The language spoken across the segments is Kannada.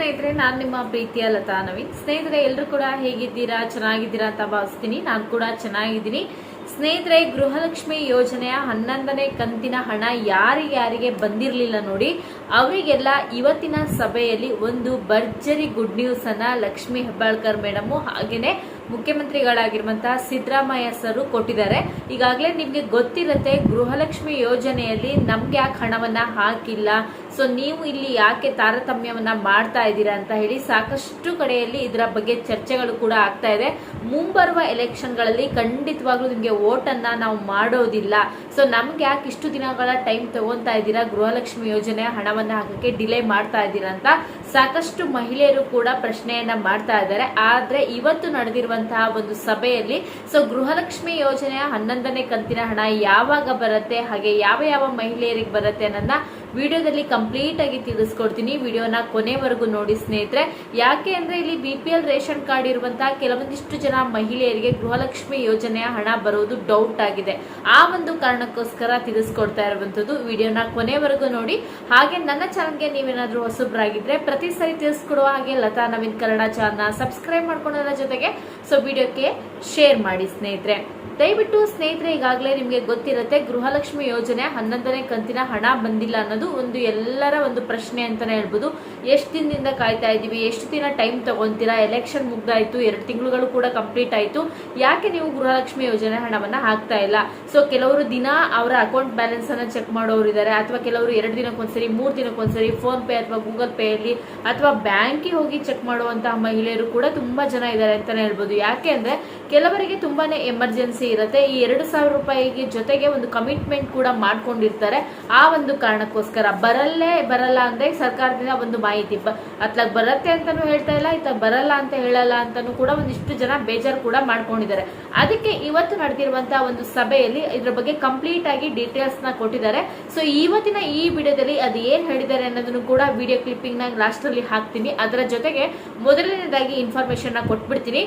ಸ್ನೇಹಿತರೆ, ನಾನು ನಿಮ್ಮ ಪ್ರೀತಿಯ ಲತಾ ನವೀನ್. ಸ್ನೇಹಿತರೆ ಎಲ್ಲರೂ ಕೂಡ ಹೇಗಿದ್ದೀರಾ? ಚೆನ್ನಾಗಿದ್ದೀರಾ ಅಂತ ಭಾವಿಸ್ತೀನಿ. ನಾನು ಕೂಡ ಚೆನ್ನಾಗಿದ್ದೀನಿ. ಸ್ನೇಹಿತರೆ, ಗೃಹಲಕ್ಷ್ಮಿ ಯೋಜನೆಯ ಹನ್ನೊಂದನೇ ಕಂತಿನ ಹಣ ಯಾರಿಗೆ ಯಾರಿಗೆ ಬಂದಿರಲಿಲ್ಲ ನೋಡಿ, ಅವರಿಗೆಲ್ಲ ಇವತ್ತಿನ ಸಭೆಯಲ್ಲಿ ಒಂದು ಭರ್ಜರಿ ಗುಡ್ ನ್ಯೂಸ್ ಅನ್ನ ಲಕ್ಷ್ಮಿ ಹೆಬ್ಬಾಳ್ಕರ್ ಮೇಡಮ್ ಹಾಗೇನೆ ಮುಖ್ಯಮಂತ್ರಿಗಳಾಗಿರುವಂತಹ ಸಿದ್ದರಾಮಯ್ಯ ಸರ್ ಕೊಟ್ಟಿದ್ದಾರೆ. ಈಗಾಗಲೇ ನಿಮಗೆ ಗೊತ್ತಿರುತ್ತೆ, ಗೃಹಲಕ್ಷ್ಮಿ ಯೋಜನೆಯಲ್ಲಿ ನಮ್ಗೆ ಯಾಕೆ ಹಣವನ್ನ ಹಾಕಿಲ್ಲ. ಸೊ ನೀವು ಇಲ್ಲಿ ಯಾಕೆ ತಾರತಮ್ಯವನ್ನ ಮಾಡ್ತಾ ಇದ್ದೀರಾ ಅಂತ ಹೇಳಿ ಸಾಕಷ್ಟು ಕಡೆಯಲ್ಲಿ ಇದರ ಬಗ್ಗೆ ಚರ್ಚೆಗಳು ಕೂಡ ಆಗ್ತಾ ಇದೆ. ಮುಂಬರುವ ಎಲೆಕ್ಷನ್ಗಳಲ್ಲಿ ಖಂಡಿತವಾಗ್ಲೂ ನಿಮಗೆ ಓಟನ್ನ ನಾವು ಮಾಡೋದಿಲ್ಲ. ಸೊ ನಮ್ಗೆ ಯಾಕೆ ಇಷ್ಟು ದಿನಗಳ ಟೈಮ್ ತಗೊತಾ ಇದ್ದೀರಾ? ಗೃಹಲಕ್ಷ್ಮಿ ಯೋಜನೆ ಹಣವನ್ನ ಹಾಕಕ್ಕೆ ಡಿಲೇ ಮಾಡ್ತಾ ಇದ್ದೀರಾ ಅಂತ ಸಾಕಷ್ಟು ಮಹಿಳೆಯರು ಕೂಡ ಪ್ರಶ್ನೆಯನ್ನ ಮಾಡ್ತಾ ಇದ್ದಾರೆ. ಆದ್ರೆ ಇವತ್ತು ನಡೆದಿರುವಂತಹ ಒಂದು ಸಭೆಯಲ್ಲಿ ಸೊ ಗೃಹಲಕ್ಷ್ಮಿ ಯೋಜನೆಯ ಹನ್ನೊಂದನೇ ಕಂತಿನ ಹಣ ಯಾವಾಗ ಬರುತ್ತೆ, ಹಾಗೆ ಯಾವ ಯಾವ ಮಹಿಳೆಯರಿಗೆ ಬರುತ್ತೆ ಅನ್ನೋದನ್ನ ವಿಡಿಯೋದಲ್ಲಿ ಕಂಪ್ಲೀಟ್ ಆಗಿ ತಿಳಿಸ್ಕೊಡ್ತೀನಿ. ವಿಡಿಯೋನ ಕೊನೆವರೆಗೂ ನೋಡಿ ಸ್ನೇಹಿತರೆ. ಯಾಕೆ ಅಂದ್ರೆ ಇಲ್ಲಿ B P L ration card ಇರುವಂತಹ ಕೆಲವೊಂದಿಷ್ಟು ಜನ ಮಹಿಳೆಯರಿಗೆ ಗೃಹಲಕ್ಷ್ಮಿ ಯೋಜನೆಯ ಹಣ ಬರೋದು ಡೌಟ್ ಆಗಿದೆ. ಆ ಒಂದು ಕಾರಣಕ್ಕೋಸ್ಕರ ತಿಳಿಸ್ಕೊಡ್ತಾ ಇರುವಂತದ್ದು ವಿಡಿಯೋನ ಕೊನೆವರೆಗೂ ನೋಡಿ. ಹಾಗೆ ನನ್ನ ಚಾನಲ್ಗೆ ನೀವೇನಾದ್ರೂ ಹೊಸಬ್ರಾಗಿದ್ರೆ ಪ್ರತಿ ಸಾರಿ ತಿಳಿಸ್ಕೊಡುವ ಹಾಗೆ ಲತಾ ನವೀನ್ ಕನ್ನಡ ಚಾನಲ್ನ ಸಬ್ಸ್ಕ್ರೈಬ್ ಮಾಡ್ಕೊಳ್ಳೋದ್ರ ಜೊತೆಗೆ ಸೊ ವಿಡಿಯೋಕ್ಕೆ ಶೇರ್ ಮಾಡಿ ಸ್ನೇಹಿತರೆ. ದಯವಿಟ್ಟು ಸ್ನೇಹಿತರೆ, ಈಗಾಗಲೇ ನಿಮಗೆ ಗೊತ್ತಿರುತ್ತೆ, ಗೃಹಲಕ್ಷ್ಮಿ ಯೋಜನೆ ಹನ್ನೊಂದನೇ ಕಂತಿನ ಹಣ ಬಂದಿಲ್ಲ ಅನ್ನೋದು ಒಂದು ಎಲ್ಲರ ಒಂದು ಪ್ರಶ್ನೆ ಅಂತಲೇ ಹೇಳ್ಬೋದು. ಎಷ್ಟು ದಿನದಿಂದ ಕಾಯ್ತಾ ಇದ್ದೀವಿ? ಎಷ್ಟು ದಿನ ಟೈಮ್ ತಗೊಂತೀರಾ ಎಲೆಕ್ಷನ್ ಮುಗ್ದಾಯ್ತು, ಎರಡು ತಿಂಗಳುಗಳು ಕೂಡ ಕಂಪ್ಲೀಟ್ ಆಯಿತು. ಯಾಕೆ ನೀವು ಗೃಹಲಕ್ಷ್ಮಿ ಯೋಜನೆ ಹಣವನ್ನು ಹಾಕ್ತಾ ಇಲ್ಲ? ಸೊ ಕೆಲವರು ದಿನ ಅವರ ಅಕೌಂಟ್ ಬ್ಯಾಲೆನ್ಸ್ ಅನ್ನ ಚೆಕ್ ಮಾಡೋರು ಇದ್ದಾರೆ. ಅಥವಾ ಕೆಲವರು ಎರಡು ದಿನಕ್ಕೊಂದ್ಸರಿ, ಮೂರು ದಿನಕ್ಕೊಂದ್ಸರಿ ಫೋನ್ ಪೇ ಅಥವಾ ಗೂಗಲ್ ಪೇ ಅಲ್ಲಿ, ಅಥವಾ ಬ್ಯಾಂಕಿಗೆ ಹೋಗಿ ಚೆಕ್ ಮಾಡುವಂತಹ ಮಹಿಳೆಯರು ಕೂಡ ತುಂಬಾ ಜನ ಇದ್ದಾರೆ ಅಂತಾನೆ ಹೇಳ್ಬೋದು. ಯಾಕೆ ಅಂದರೆ, ಕೆಲವರಿಗೆ ತುಂಬಾನೇ ಎಮರ್ಜೆನ್ಸಿ ಇರುತ್ತೆ. ಈ ಎರಡು ಸಾವಿರ ರೂಪಾಯಿಗೆ ಜೊತೆಗೆ ಒಂದು ಕಮಿಟ್ಮೆಂಟ್ ಕೂಡ ಮಾಡ್ಕೊಂಡಿರ್ತಾರೆ. ಆ ಒಂದು ಕಾರಣಕ್ಕೋಸ್ಕರ ಬರಲ್ಲೇ ಬರಲ್ಲ ಅಂದ್ರೆ ಸರ್ಕಾರದಿಂದ ಒಂದು ಮಾಹಿತಿ ಅತ್ಲಾಗ್ ಬರುತ್ತೆ ಅಂತಾನು ಹೇಳ್ತಾ ಇಲ್ಲ ಇತ್ತ ಬರಲ್ಲ ಅಂತ ಹೇಳಲ್ಲ ಅಂತಾನು ಕೂಡ ಒಂದಿಷ್ಟು ಜನ ಬೇಜಾರು ಕೂಡ ಮಾಡ್ಕೊಂಡಿದ್ದಾರೆ. ಅದಕ್ಕೆ ಇವತ್ತು ನಡೆದಿರುವಂತಹ ಒಂದು ಸಭೆಯಲ್ಲಿ ಇದ್ರ ಬಗ್ಗೆ ಕಂಪ್ಲೀಟ್ ಆಗಿ ಡೀಟೇಲ್ಸ್ನ ಕೊಟ್ಟಿದ್ದಾರೆ. ಸೊ ಇವತ್ತಿನ ಈ ವಿಡಿಯೋದಲ್ಲಿ ಅದು ಏನ್ ಹೇಳಿದ್ದಾರೆ ಅನ್ನೋದನ್ನು ಕೂಡ ವಿಡಿಯೋ ಕ್ಲಿಪ್ಪಿಂಗ್ನ ಲಾಸ್ಟ್ ಅಲ್ಲಿ ಹಾಕ್ತೀನಿ. ಅದರ ಜೊತೆಗೆ ಮೊದಲನೇದಾಗಿ ಇನ್ಫಾರ್ಮೇಶನ್ನ ಕೊಟ್ಬಿಡ್ತೀನಿ.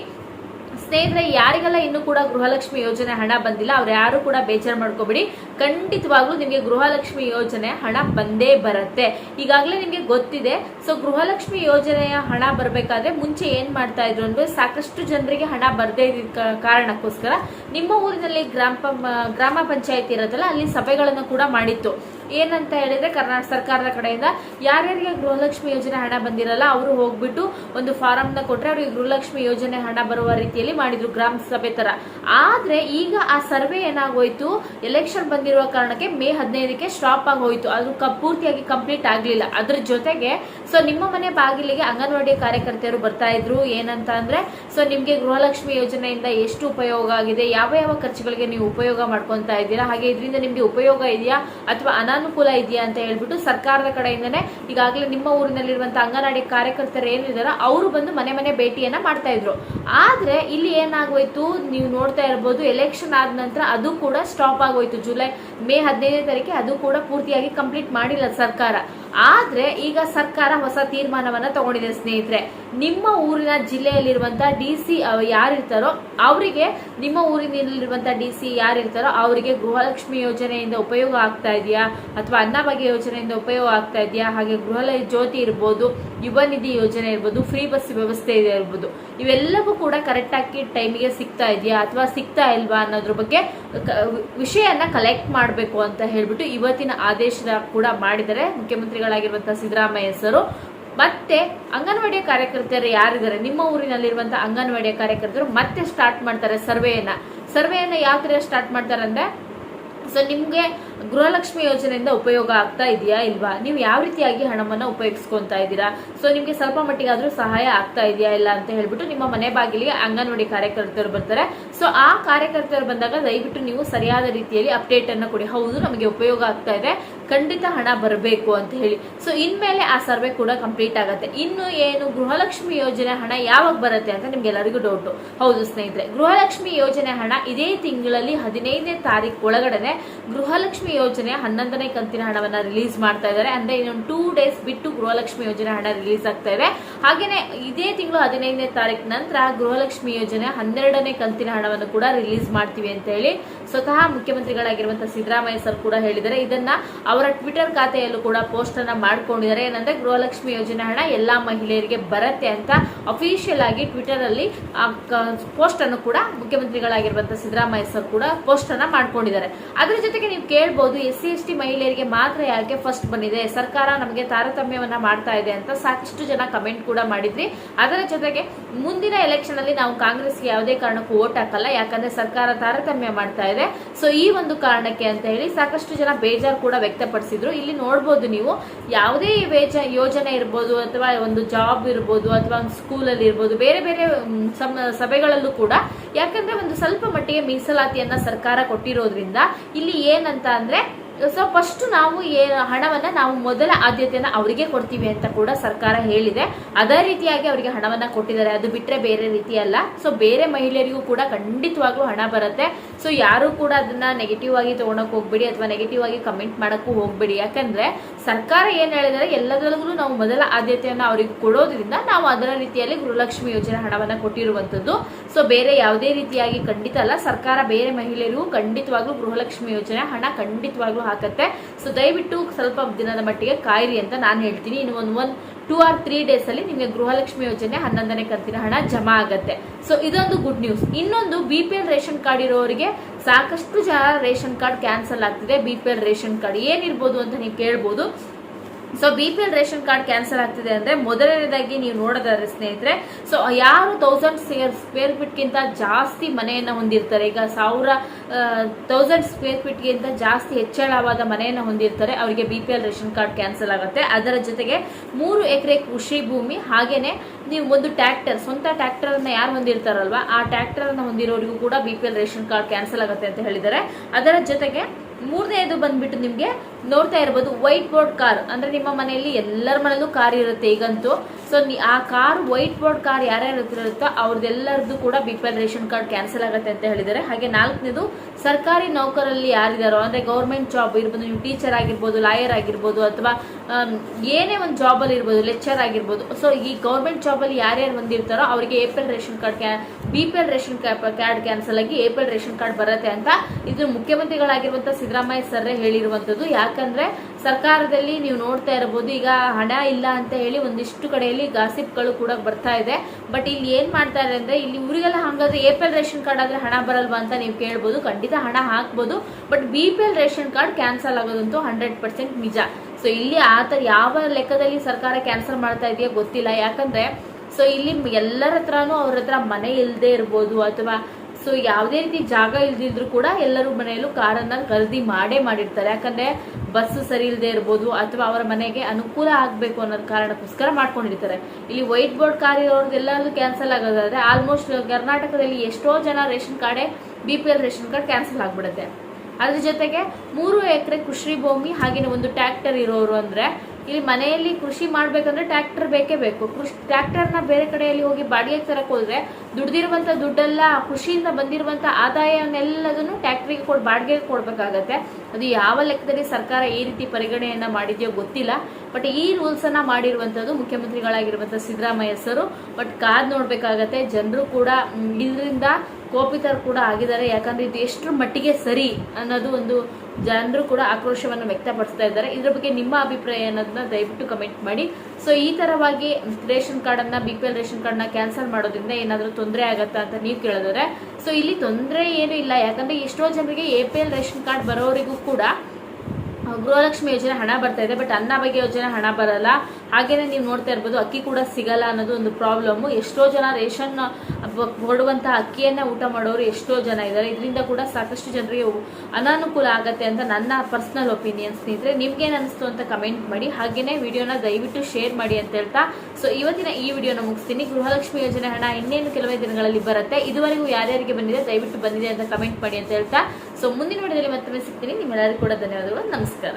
ಸ್ನೇಹಿತರೆ, ಯಾರಿಗೆಲ್ಲ ಇನ್ನೂ ಕೂಡ ಗೃಹಲಕ್ಷ್ಮಿ ಯೋಜನೆ ಹಣ ಬಂದಿಲ್ಲ, ಅವ್ರು ಯಾರು ಕೂಡ ಬೇಜಾರು ಮಾಡ್ಕೋಬೇಡಿ. ಖಂಡಿತವಾಗ್ಲೂ ನಿಮಗೆ ಗೃಹಲಕ್ಷ್ಮಿ ಯೋಜನೆ ಹಣ ಬಂದೇ ಬರುತ್ತೆ. ಈಗಾಗಲೇ ನಿಮಗೆ ಗೊತ್ತಿದೆ, ಸೊ ಗೃಹಲಕ್ಷ್ಮಿ ಯೋಜನೆಯ ಹಣ ಬರಬೇಕಾದ್ರೆ ಮುಂಚೆ ಏನ್ ಮಾಡ್ತಾ ಇದ್ರು ಅಂದ್ರೆ ಸಾಕಷ್ಟು ಜನರಿಗೆ ಹಣ ಬರದೇ ಇದ್ದ ಕಾರಣಕ್ಕೋಸ್ಕರ ನಿಮ್ಮ ಊರಿನಲ್ಲಿ ಗ್ರಾಮ ಗ್ರಾಮ ಪಂಚಾಯತ್ ಇರುತ್ತಲ್ಲ, ಅಲ್ಲಿ ಸಭೆಗಳನ್ನು ಕೂಡ ಮಾಡಿತ್ತು. ಏನಂತ ಹೇಳಿದ್ರೆ ಕರ್ನಾಟಕ ಸರ್ಕಾರದ ಕಡೆಯಿಂದ ಯಾರ್ಯಾರಿಗೆ ಗೃಹಲಕ್ಷ್ಮಿ ಯೋಜನೆ ಹಣ ಬಂದಿರಲ್ಲ ಅವರು ಹೋಗ್ಬಿಟ್ಟು ಒಂದು ಫಾರಂ ನ ಕೊಟ್ರೆ ಅವರಿಗೆ ಗೃಹಲಕ್ಷ್ಮಿ ಯೋಜನೆ ಹಣ ಬರುವ ರೀತಿಯಲ್ಲಿ ಮಾಡಿದ್ರು ಗ್ರಾಮ ಸಭೆ ತರ. ಆದ್ರೆ ಈಗ ಆ ಸರ್ವೆ ಏನಾಗೋಯ್ತು? ಎಲೆಕ್ಷನ್ ಬಂದಿರುವ ಕಾರಣಕ್ಕೆ ಮೇ ಹದಿನೈದಕ್ಕೆ ಸ್ಟಾಪ್ ಆಗೋಯ್ತು. ಅದು ಪೂರ್ತಿಯಾಗಿ ಕಂಪ್ಲೀಟ್ ಆಗ್ಲಿಲ್ಲ. ಅದ್ರ ಜೊತೆಗೆ ಸೊ ನಿಮ್ಮ ಮನೆ ಬಾಗಿಲಿಗೆ ಅಂಗನವಾಡಿ ಕಾರ್ಯಕರ್ತೆಯರು ಬರ್ತಾ ಇದ್ರು. ಏನಂತ ಅಂದ್ರೆ ಸೊ ನಿಮ್ಗೆ ಗೃಹಲಕ್ಷ್ಮಿ ಯೋಜನೆಯಿಂದ ಎಷ್ಟು ಉಪಯೋಗ ಆಗಿದೆ? ಯಾವ ಯಾವ ಖರ್ಚುಗಳಿಗೆ ನೀವು ಉಪಯೋಗ ಮಾಡ್ಕೊತಾ ಇದ್ದೀರಾ? ಹಾಗೆ ಇದರಿಂದ ನಿಮ್ಗೆ ಉಪಯೋಗ ಇದೆಯಾ? ಅಥವಾ ಅನಾನುಕೂಲ ಇದೆಯಾ ಅಂತ ಹೇಳ್ಬಿಟ್ಟು ಸರ್ಕಾರದ ಕಡೆಯಿಂದನೇ ಈಗಾಗಲೇ ನಿಮ್ಮ ಊರಿನಲ್ಲಿರುವಂಥ ಅಂಗನವಾಡಿ ಕಾರ್ಯಕರ್ತರು ಏನಿದಾರ ಅವರು ಬಂದು ಮನೆ ಮನೆ ಭೇಟಿಯನ್ನ ಮಾಡ್ತಾ ಇದ್ರು. ಆದ್ರೆ ಇಲ್ಲಿ ಏನಾಗೋಯ್ತು? ನೀವು ನೋಡ್ತಾ ಇರ್ಬೋದು ಎಲೆಕ್ಷನ್ ಆದ ನಂತರ ಅದು ಕೂಡ ಸ್ಟಾಪ್ ಆಗೋಯ್ತು. ಜುಲೈ, ಮೇ ಹದಿನೈದನೇ ತಾರೀಕಿಗೆ ಅದು ಕೂಡ ಪೂರ್ತಿಯಾಗಿ ಕಂಪ್ಲೀಟ್ ಮಾಡಿಲ್ಲ ಸರ್ಕಾರ. ಆದ್ರೆ ಈಗ ಸರ್ಕಾರ ಹೊಸ ತೀರ್ಮಾನವನ್ನ ತಗೊಂಡಿದೆ ಸ್ನೇಹಿತರೆ. ನಿಮ್ಮ ಊರಿನ ಜಿಲ್ಲೆಯಲ್ಲಿರುವಂತ ಡಿ ಸಿ ಯಾರಿರ್ತಾರೋ ಅವರಿಗೆ, ನಿಮ್ಮ ಊರಿನಲ್ಲಿರುವಂತ ಡಿ ಸಿ ಯಾರಿರ್ತಾರೋ ಅವರಿಗೆ ಗೃಹಲಕ್ಷ್ಮಿ ಯೋಜನೆಯಿಂದ ಉಪಯೋಗ ಆಗ್ತಾ ಇದೆಯಾ? ಅಥವಾ ಅನ್ನಭಾಗ್ಯ ಯೋಜನೆಯಿಂದ ಉಪಯೋಗ ಆಗ್ತಾ ಇದೆಯಾ? ಹಾಗೆ ಗೃಹ ಜ್ಯೋತಿ ಇರ್ಬೋದು, ಯುವ ನಿಧಿ ಯೋಜನೆ ಇರ್ಬೋದು, ಫ್ರೀ ಬಸ್ ವ್ಯವಸ್ಥೆ ಇದೆ ಇರ್ಬೋದು. ಇವೆಲ್ಲವೂ ಕೂಡ ಕರೆಕ್ಟ್ ಆಗಿ ಟೈಮಿಗೆ ಸಿಗ್ತಾ ಇದೆಯಾ? ಅಥವಾ ಸಿಗ್ತಾ ಇಲ್ವಾ ಅನ್ನೋದ್ರ ಬಗ್ಗೆ ವಿಷಯನ ಕಲೆಕ್ಟ್ ಮಾಡಬೇಕು ಅಂತ ಹೇಳ್ಬಿಟ್ಟು ಇವತ್ತಿನ ಆದೇಶ ಕೂಡ ಮಾಡಿದರೆ ಮುಖ್ಯಮಂತ್ರಿಗಳಾಗಿರುವಂತಹ ಸಿದ್ದರಾಮಯ್ಯ ಸರ್. ಮತ್ತೆ ಅಂಗನವಾಡಿಯ ಕಾರ್ಯಕರ್ತರು ಯಾರಿದ್ದಾರೆ? ನಿಮ್ಮ ಊರಿನಲ್ಲಿರುವಂತಹ ಅಂಗನವಾಡಿಯ ಕಾರ್ಯಕರ್ತರು ಮತ್ತೆ ಸ್ಟಾರ್ಟ್ ಮಾಡ್ತಾರೆ ಸರ್ವೆಯನ್ನ. ಸರ್ವೆಯನ್ನ ಯಾವ ತರ ಸ್ಟಾರ್ಟ್ ಮಾಡ್ತಾರೆ ಅಂದ್ರೆ ಸೊ ನಿಮ್ಗೆ ಗೃಹಲಕ್ಷ್ಮಿ ಯೋಜನೆಯಿಂದ ಉಪಯೋಗ ಆಗ್ತಾ ಇದೆಯಾ ಇಲ್ವಾ? ನೀವು ಯಾವ ರೀತಿಯಾಗಿ ಹಣವನ್ನು ಉಪಯೋಗಿಸ್ಕೊಂತಾ ಇದ್ದೀರಾ? ಸೊ ನಿಮ್ಗೆ ಸ್ವಲ್ಪ ಮಟ್ಟಿಗಾದ್ರೂ ಸಹಾಯ ಆಗ್ತಾ ಇದೆಯಾ ಇಲ್ಲ ಅಂತ ಹೇಳ್ಬಿಟ್ಟು ನಿಮ್ಮ ಮನೆ ಬಾಗಿಲಿಗೆ ಅಂಗನವಾಡಿ ಕಾರ್ಯಕರ್ತರು ಬರ್ತಾರೆ. ಸೊ ಆ ಕಾರ್ಯಕರ್ತರು ಬಂದಾಗ ದಯವಿಟ್ಟು ನೀವು ಸರಿಯಾದ ರೀತಿಯಲ್ಲಿ ಅಪ್ಡೇಟ್ ಅನ್ನ ಕೊಡಿ. ಹೌದು, ನಮಗೆ ಉಪಯೋಗ ಆಗ್ತಾ ಇದೆ. ಖಂಡಿತ ಹಣ ಬರಬೇಕು ಅಂತ ಹೇಳಿ. ಸೊ ಇನ್ಮೇಲೆ ಆ ಸರ್ವೆ ಕೂಡ ಕಂಪ್ಲೀಟ್ ಆಗುತ್ತೆ. ಇನ್ನು ಏನು ಗೃಹಲಕ್ಷ್ಮಿ ಯೋಜನೆ ಹಣ ಯಾವಾಗ ಬರುತ್ತೆ ಅಂತ ನಿಮ್ಗೆಲ್ಲರಿಗೂ ಡೌಟ್ ಹೌದು ಸ್ನೇಹಿತರೆ, ಗೃಹಲಕ್ಷ್ಮಿ ಯೋಜನೆ ಹಣ ಇದೇ ತಿಂಗಳಲ್ಲಿ ಹದಿನೈದನೇ ತಾರೀಕು ಒಳಗಡೆ ಗೃಹಲಕ್ಷ್ಮಿ ಯೋಜನೆ ಹನ್ನೊಂದನೇ ಕಂತಿನ ಹಣವನ್ನ ರಿಲೀಸ್ ಮಾಡ್ತಾ ಇದ್ದಾರೆ. ಅಂದ್ರೆ ಇನ್ನೊಂದು ಟೂ ಡೇಸ್ ಬಿಟ್ಟು ಗೃಹಲಕ್ಷ್ಮಿ ಯೋಜನೆ ಹಣ ರಿಲೀಸ್ ಆಗ್ತಾ ಇದೆ. ಹಾಗೇನೆ ಇದೇ ತಿಂಗಳು ಹದಿನೈದನೇ ತಾರೀಕು ನಂತರ ಗೃಹಲಕ್ಷ್ಮಿ ಯೋಜನೆ ಹನ್ನೆರಡನೇ ಕಂತಿನ ಹಣ ಹಣವನ್ನು ಕೂಡ ರಿಲೀಸ್ ಮಾಡ್ತೀವಿ ಅಂತ ಹೇಳಿ ಸ್ವತಃ ಮುಖ್ಯಮಂತ್ರಿಗಳಾಗಿರುವಂತಹ ಸಿದ್ದರಾಮಯ್ಯ ಸರ್ ಕೂಡ ಹೇಳಿದ್ದಾರೆ. ಇದನ್ನ ಅವರ ಟ್ವಿಟರ್ ಖಾತೆಯಲ್ಲೂ ಕೂಡ ಪೋಸ್ಟ್ ಅನ್ನ ಮಾಡ್ಕೊಂಡಿದ್ದಾರೆ. ಏನಂದ್ರೆ ಗೃಹಲಕ್ಷ್ಮಿ ಯೋಜನೆ ಹಣ ಎಲ್ಲಾ ಮಹಿಳೆಯರಿಗೆ ಬರತ್ತೆ ಅಂತ ಅಫಿಷಿಯಲ್ ಆಗಿ ಟ್ವಿಟರ್ ಅಲ್ಲಿ ಪೋಸ್ಟ್ ಅನ್ನು ಕೂಡ ಮುಖ್ಯಮಂತ್ರಿಗಳಾಗಿರುವಂತಹ ಸಿದ್ದರಾಮಯ್ಯ ಸರ್ ಕೂಡ ಪೋಸ್ಟ್ ಅನ್ನ ಮಾಡ್ಕೊಂಡಿದ್ದಾರೆ. ಅದ್ರ ಜೊತೆಗೆ ನೀವು ಕೇಳ್ಬೋದು ಎಸ್ ಸಿ ಎಸ್ ಟಿ ಮಹಿಳೆಯರಿಗೆ ಮಾತ್ರ ಯಾಕೆ ಫಸ್ಟ್ ಬಂದಿದೆ? ಸರ್ಕಾರ ನಮಗೆ ತಾರತಮ್ಯವನ್ನ ಮಾಡ್ತಾ ಇದೆ ಅಂತ ಸಾಕಷ್ಟು ಜನ ಕಮೆಂಟ್ ಕೂಡ ಮಾಡಿದ್ರಿ. ಅದರ ಜೊತೆಗೆ ಮುಂದಿನ ಎಲೆಕ್ಷನ್ ಅಲ್ಲಿ ನಾವು ಕಾಂಗ್ರೆಸ್ಗೆ ಯಾವುದೇ ಕಾರಣಕ್ಕೂ ವೋಟ್ ಹಾಕಲ್ಲ, ಯಾಕಂದ್ರೆ ಸರ್ಕಾರ ತಾರತಮ್ಯ ಮಾಡ್ತಾ ಇದೆ. ಸೊ ಈ ಒಂದು ಕಾರಣಕ್ಕೆ ಅಂತ ಹೇಳಿ ಸಾಕಷ್ಟು ಜನ ಬೇಜಾರು ಕೂಡ ವ್ಯಕ್ತಪಡಿಸಿದ್ರು ಇಲ್ಲಿ ನೋಡ್ಬೋದು ನೀವು, ಯಾವುದೇ ಯೋಜನೆ ಇರ್ಬೋದು ಅಥವಾ ಒಂದು ಜಾಬ್ ಇರ್ಬೋದು ಅಥವಾ ಒಂದು ಸ್ಕೂಲಲ್ಲಿ ಇರ್ಬೋದು, ಬೇರೆ ಬೇರೆ ಸಭೆಗಳಲ್ಲೂ ಕೂಡ, ಯಾಕಂದ್ರೆ ಒಂದು ಸ್ವಲ್ಪ ಮಟ್ಟಿಗೆ ಮೀಸಲಾತಿಯನ್ನ ಸರ್ಕಾರ ಕೊಟ್ಟಿರೋದ್ರಿಂದ ಇಲ್ಲಿ ಏನಂತ ಅಂದ್ರೆ ಸೊ ಫಸ್ಟ್ ನಾವು ಏ, ಹಣವನ್ನ ನಾವು ಮೊದಲ ಆದ್ಯತೆಯನ್ನ ಅವರಿಗೆ ಕೊಡ್ತೀವಿ ಅಂತ ಕೂಡ ಸರ್ಕಾರ ಹೇಳಿದೆ. ಅದೇ ರೀತಿಯಾಗಿ ಅವರಿಗೆ ಹಣವನ್ನ ಕೊಟ್ಟಿದ್ದಾರೆ. ಅದು ಬಿಟ್ಟರೆ ಬೇರೆ ರೀತಿ ಅಲ್ಲ. ಸೊ ಬೇರೆ ಮಹಿಳೆಯರಿಗೂ ಕೂಡ ಖಂಡಿತವಾಗ್ಲೂ ಹಣ ಬರುತ್ತೆ. ಸೊ ಯಾರು ಕೂಡ ಅದನ್ನ ನೆಗೆಟಿವ್ ಆಗಿ ತಗೊಳಕ್ ಹೋಗ್ಬೇಡಿ ಅಥವಾ ನೆಗೆಟಿವ್ ಆಗಿ ಕಮೆಂಟ್ ಮಾಡಕ್ಕೂ ಹೋಗ್ಬೇಡಿ. ಯಾಕಂದ್ರೆ ಸರ್ಕಾರ ಏನ್ ಹೇಳಿದರೆ ಎಲ್ಲದರಲ್ಲೂ ನಾವು ಮೊದಲ ಆದ್ಯತೆಯನ್ನ ಅವರಿಗೆ ಕೊಡೋದ್ರಿಂದ ನಾವು ಅದರ ರೀತಿಯಲ್ಲಿ ಗೃಹಲಕ್ಷ್ಮಿ ಯೋಜನೆ ಹಣವನ್ನ ಕೊಟ್ಟಿರುವಂತದ್ದು. ಸೊ ಬೇರೆ ಯಾವುದೇ ರೀತಿಯಾಗಿ ಖಂಡಿತ ಅಲ್ಲ, ಸರ್ಕಾರ ಬೇರೆ ಮಹಿಳೆಯರಿಗೂ ಖಂಡಿತವಾಗ್ಲೂ ಗೃಹಲಕ್ಷ್ಮಿ ಯೋಜನೆ ಹಣ ಖಂಡಿತವಾಗ್ಲೂ ಹಾಕತ್ತೆ. ಸೊ ದಯವಿಟ್ಟು ಸ್ವಲ್ಪ ದಿನದ ಮಟ್ಟಿಗೆ ಕಾಯಿರಿ ಅಂತ ನಾನು ಹೇಳ್ತೀನಿ. ಇನ್ನು ಒಂದು ಒಂದು ಟೂ ಆರ್ ತ್ರೀ ಡೇಸ್ ಅಲ್ಲಿ ನಿಮಗೆ ಗೃಹಲಕ್ಷ್ಮಿ ಯೋಜನೆ ಹನ್ನೊಂದನೇ ಕಂತಿನ ಹಣ ಜಮಾ ಆಗತ್ತೆ. ಸೊ ಇದೊಂದು ಗುಡ್ ನ್ಯೂಸ್ ಇನ್ನೊಂದು B P L ration card ಇರೋರಿಗೆ ಸಾಕಷ್ಟು ಜನ ರೇಷನ್ ಕಾರ್ಡ್ ಕ್ಯಾನ್ಸಲ್ ಆಗ್ತಿದೆ. B P L ration card ಏನಿರ್ಬೋದು ಅಂತ ನೀವು ಕೇಳ್ಬೋದು. So B P L ration card cancel ಆಗ್ತಿದೆ ಅಂದ್ರೆ ಮೊದಲನೇದಾಗಿ ನೀವು ನೋಡೋದಾದ್ರೆ ಸ್ನೇಹಿತರೆ ಸೊ ಯಾರು ತೌಸಂಡ್ ಸ್ಕ್ವೇರ್ ಫೀಟ್ಗಿಂತ ಜಾಸ್ತಿ ಮನೆಯನ್ನ ಹೊಂದಿರ್ತಾರೆ, ಈಗ ಸಾವಿರ ತೌಸಂಡ್ ಸ್ಕ್ವೇರ್ ಫೀಟ್ಗಿಂತ ಜಾಸ್ತಿ ಹೆಚ್ಚಳವಾದ ಮನೆಯನ್ನ ಹೊಂದಿರ್ತಾರೆ, ಅವರಿಗೆ B P L ration card cancel ಆಗುತ್ತೆ. ಅದರ ಜೊತೆಗೆ ಮೂರು ಎಕರೆ ಕೃಷಿ ಭೂಮಿ, ಹಾಗೇನೆ ನೀವು ಒಂದು ಟ್ರ್ಯಾಕ್ಟರ್ ಸ್ವಂತ ಟ್ರ್ಯಾಕ್ಟರ್ ಅನ್ನ ಯಾರು ಹೊಂದಿರ್ತಾರಲ್ವಾ, ಆ ಟ್ರ್ಯಾಕ್ಟರ್ ಅನ್ನ ಹೊಂದಿರೋರಿಗೂ ಕೂಡ B P L ration card cancel ಆಗುತ್ತೆ ಅಂತ ಹೇಳಿದ್ದಾರೆ. ಅದರ ಜೊತೆಗೆ ಮೂರನೇದು ಬಂದ್ಬಿಟ್ಟು ನಿಮಗೆ ನೋಡ್ತಾ ಇರ್ಬೋದು ವೈಟ್ ಬೋರ್ಡ್ ಕಾರ್ ಅಂದ್ರೆ ನಿಮ್ಮ ಮನೆಯಲ್ಲಿ ಎಲ್ಲರ ಮನೆಯಲ್ಲೂ ಕಾರ್ ಇರುತ್ತೆ ಈಗಂತೂ. ಸೊ ಆ ಕಾರ್ ವೈಟ್ ಬೋರ್ಡ್ ಕಾರ್ ಯಾರ್ಯಾರ ಇರುತ್ತೋ ಅವ್ರದ್ದೆಲ್ಲರದ್ದು ಕೂಡ B P L ration card cancel ಆಗುತ್ತೆ ಅಂತ ಹೇಳಿದ್ದಾರೆ. ಹಾಗೆ ನಾಲ್ಕನೇದು, ಸರ್ಕಾರಿ ನೌಕರಲ್ಲಿ ಯಾರಿದಾರೋ, ಅಂದ್ರೆ ಗೌರ್ಮೆಂಟ್ ಜಾಬ್ ಇರ್ಬೋದು, ನೀವು ಟೀಚರ್ ಆಗಿರ್ಬೋದು ಲಾಯರ್ ಆಗಿರ್ಬೋದು, ಅಥವಾ ಏನೇ ಒಂದು ಜಾಬಲ್ಲಿ ಇರ್ಬೋದು ಲೆಕ್ಚರ್ ಆಗಿರ್ಬೋದು. ಸೊ ಈ ಗೌರ್ಮೆಂಟ್ ಜಾಬಲ್ಲಿ ಯಾರ್ಯಾರು ಬಂದಿರ್ತಾರೋ ಅವರಿಗೆ April ration card B ration card cancel ಆಗಿ ಏಪ್ರಿಲ್ ರೇಷನ್ ಕಾರ್ಡ್ ಬರುತ್ತೆ ಅಂತ ಇದು ಮುಖ್ಯಮಂತ್ರಿಗಳಾಗಿರುವಂತ ಸಿದ್ದರಾಮಯ್ಯ ಸರ್ ಹೇಳಿರುವಂತದ್ದು ಯಾಕಂದ್ರೆ ಸರ್ಕಾರದಲ್ಲಿ ನೀವು ನೋಡ್ತಾ ಇರಬಹುದು ಈಗ ಹಣ ಇಲ್ಲ ಅಂತ ಹೇಳಿ ಒಂದಿಷ್ಟು ಕಡೆಯಲ್ಲಿ ಗಾಸಿಪ್ಗಳು ಕೂಡ ಬರ್ತಾ ಇದೆ. ಬಟ್ ಇಲ್ಲಿ ಏನ್ ಮಾಡ್ತಾರೆ ಅಂದ್ರೆ ಇಲ್ಲಿ ಊರಿಗೆಲ್ಲ ಹಂಗಾದ್ರೆ ಎಲ್ ರೇಷನ್ ಕಾರ್ಡ್ ಆದ್ರೆ ಹಣ ಬರಲ್ವಾ ಅಂತ ನೀವು ಕೇಳ್ಬೋದು. ಖಂಡಿತ ಹಣ ಹಾಕ್ಬೋದು, but B ration card cancel ಆಗೋದಂತೂ hundred percent ನಿಜ. ಸೊ ಇಲ್ಲಿ ಆ ಯಾವ ಲೆಕ್ಕದಲ್ಲಿ ಸರ್ಕಾರ ಕ್ಯಾನ್ಸಲ್ ಮಾಡ್ತಾ ಇದೆಯಾ ಗೊತ್ತಿಲ್ಲ. ಯಾಕಂದ್ರೆ ಸೊ ಇಲ್ಲಿ ಎಲ್ಲರ ಹತ್ರನೂ ಅವ್ರ ಹತ್ರ ಮನೆ ಇಲ್ಲದೆ ಇರ್ಬೋದು ಅಥವಾ ಸೊ ಯಾವುದೇ ರೀತಿ ಜಾಗ ಇಲ್ದಿದ್ರು ಕೂಡ ಎಲ್ಲರೂ ಮನೆಯಲ್ಲೂ ಕಾರನ್ನ ಖರೀದಿ ಮಾಡೇ ಮಾಡಿರ್ತಾರೆ. ಯಾಕಂದ್ರೆ ಬಸ್ಸು ಸರಿ ಇಲ್ಲದೆ ಇರ್ಬೋದು ಅಥವಾ ಅವರ ಮನೆಗೆ ಅನುಕೂಲ ಆಗಬೇಕು ಅನ್ನೋದು ಕಾರಣಕ್ಕೋಸ್ಕರ ಮಾಡ್ಕೊಂಡಿರ್ತಾರೆ. ಇಲ್ಲಿ ವೈಟ್ ಬೋರ್ಡ್ ಕಾರ್ ಇರೋರ್ದೆಲ್ಲರದು ಕ್ಯಾನ್ಸಲ್ ಆಗೋದಾದ್ರೆ ಆಲ್ಮೋಸ್ಟ್ ಕರ್ನಾಟಕದಲ್ಲಿ ಎಷ್ಟೋ ಜನ ration ಕಾರ್ಡೇ B P L ration card cancel ಆಗಿಬಿಡುತ್ತೆ. ಅದ್ರ ಜೊತೆಗೆ ಮೂರು ಎಕರೆ ಕೃಷಿ ಭೂಮಿ, ಹಾಗೇನೆ ಒಂದು ಟ್ರ್ಯಾಕ್ಟರ್ ಇರೋರು ಅಂದ್ರೆ ಇಲ್ಲಿ ಮನೆಯಲ್ಲಿ ಕೃಷಿ ಮಾಡಬೇಕಂದ್ರೆ ಟ್ರ್ಯಾಕ್ಟರ್ ಬೇಕೇ ಬೇಕು. ಕೃಷಿ, ಟ್ರ್ಯಾಕ್ಟರ್ನ ಬೇರೆ ಕಡೆಯಲ್ಲಿ ಹೋಗಿ ಬಾಡಿಗೆಗೆ ತರಕ್ಕೆ ಹೋದ್ರೆ ದುಡ್ದಿರುವಂಥ ದುಡ್ಡೆಲ್ಲ, ಕೃಷಿಯಿಂದ ಬಂದಿರುವಂತ ಆದಾಯವನ್ನೆಲ್ಲದನ್ನು ಟ್ಯಾಕ್ಟ್ರಿಗೆ ಕೊಡ್, ಬಾಡಿಗೆಗೆ ಕೊಡಬೇಕಾಗತ್ತೆ. ಅದು ಯಾವ ಲೆಕ್ಕದಲ್ಲಿ ಸರ್ಕಾರ ಈ ರೀತಿ ಪರಿಗಣನೆಯನ್ನ ಮಾಡಿದೆಯೋ ಗೊತ್ತಿಲ್ಲ. ಬಟ್ ಈ ರೂಲ್ಸ್ ಮಾಡಿರುವಂಥದ್ದು ಮಾಡಿರುವಂತದ್ದು ಮುಖ್ಯಮಂತ್ರಿಗಳಾಗಿರುವಂತ ಸಿದ್ದರಾಮಯ್ಯ ಸರು. ಬಟ್ ಕಾದ್ ನೋಡಬೇಕಾಗತ್ತೆ, ಜನರು ಕೂಡ ಇದರಿಂದ ಕೋಪಿತರು ಕೂಡ ಆಗಿದ್ದಾರೆ. ಯಾಕಂದ್ರೆ ಇದು ಎಷ್ಟರ ಮಟ್ಟಿಗೆ ಸರಿ ಅನ್ನೋದು ಒಂದು ಜನರು ಕೂಡ ಆಕ್ರೋಶವನ್ನು ವ್ಯಕ್ತಪಡಿಸ್ತಾ ಇದ್ದಾರೆ. ಇದ್ರ ಬಗ್ಗೆ ನಿಮ್ಮ ಅಭಿಪ್ರಾಯ ಅನ್ನೋದನ್ನ ದಯವಿಟ್ಟು ಕಮೆಂಟ್ ಮಾಡಿ. ಸೊ ಈ ತರವಾಗಿ ರೇಷನ್ ಕಾರ್ಡ್ ಅನ್ನ ಬಿ ಪಿ ಎಲ್ ರೇಷನ್ ಕಾರ್ಡ್ನ ಕ್ಯಾನ್ಸಲ್ ಮಾಡೋದ್ರಿಂದ ಏನಾದರೂ ತೊಂದರೆ ಆಗತ್ತಾ ಅಂತ ನೀವು ಕೇಳಿದ್ರೆ. ಸೊ ಇಲ್ಲಿ ತೊಂದರೆ ಏನು ಇಲ್ಲ. ಯಾಕಂದ್ರೆ ಎಷ್ಟೋ ಜನರಿಗೆ A P L ration card ಬರೋರಿಗೂ ಕೂಡ ಗೃಹಲಕ್ಷ್ಮಿ ಯೋಜನೆ ಹಣ ಬರ್ತಾ ಇದೆ ಬಟ್ ಅನ್ನ ಬಗ್ಗೆ ಯೋಜನೆ ಹಣ ಬರಲ್ಲ. ಹಾಗೇನೆ ನೀವು ನೋಡ್ತಾ ಇರ್ಬೋದು, ಅಕ್ಕಿ ಕೂಡ ಸಿಗಲ್ಲ ಅನ್ನೋದು ಒಂದು ಪ್ರಾಬ್ಲಮ್ ಎಷ್ಟೋ ಜನ ರೇಷನ್ ಕೊಡುವಂತಹ ಅಕ್ಕಿಯನ್ನ ಊಟ ಮಾಡೋರು ಎಷ್ಟೋ ಜನ ಇದ್ದಾರೆ. ಇದರಿಂದ ಕೂಡ ಸಾಕಷ್ಟು ಜನರಿಗೆ ಅನಾನುಕೂಲ ಆಗತ್ತೆ ಅಂತ ನನ್ನ ಪರ್ಸನಲ್ ಒಪಿನಿಯನ್ ಸ್ನೇಹಿತರೆ. ನಿಮ್ಗೇನ್ ಅನಿಸ್ತು ಅಂತ ಕಮೆಂಟ್ ಮಾಡಿ. ಹಾಗೇನೆ ವಿಡಿಯೋನ ದಯವಿಟ್ಟು ಶೇರ್ ಮಾಡಿ ಅಂತ ಹೇಳ್ತಾ. ಸೊ ಇವತ್ತಿನ ಈ ವಿಡಿಯೋನ ಮುಗಿಸ್ತೀನಿ. ಗೃಹಲಕ್ಷ್ಮಿ ಯೋಜನೆ ಹಣ ಇನ್ನೇನು ಕೆಲವೇ ದಿನಗಳಲ್ಲಿ ಬರುತ್ತೆ, ಇದುವರೆಗೂ ಯಾರ್ಯಾರಿಗೆ ಬಂದಿದೆ ದಯವಿಟ್ಟು ಬಂದಿದೆ ಅಂತ ಕಮೆಂಟ್ ಮಾಡಿ ಅಂತ ಹೇಳ್ತಾ. ಸೊ ಮುಂದಿನ ವಿಡಿಯೋದಲ್ಲಿ ಮತ್ತೊಮ್ಮೆ ಸಿಗ್ತೀನಿ. ನಿಮ್ಮೆಲ್ಲರಿಗೂ ಕೂಡ ಧನ್ಯವಾದಗಳು. ನಮಸ್ಕಾರ.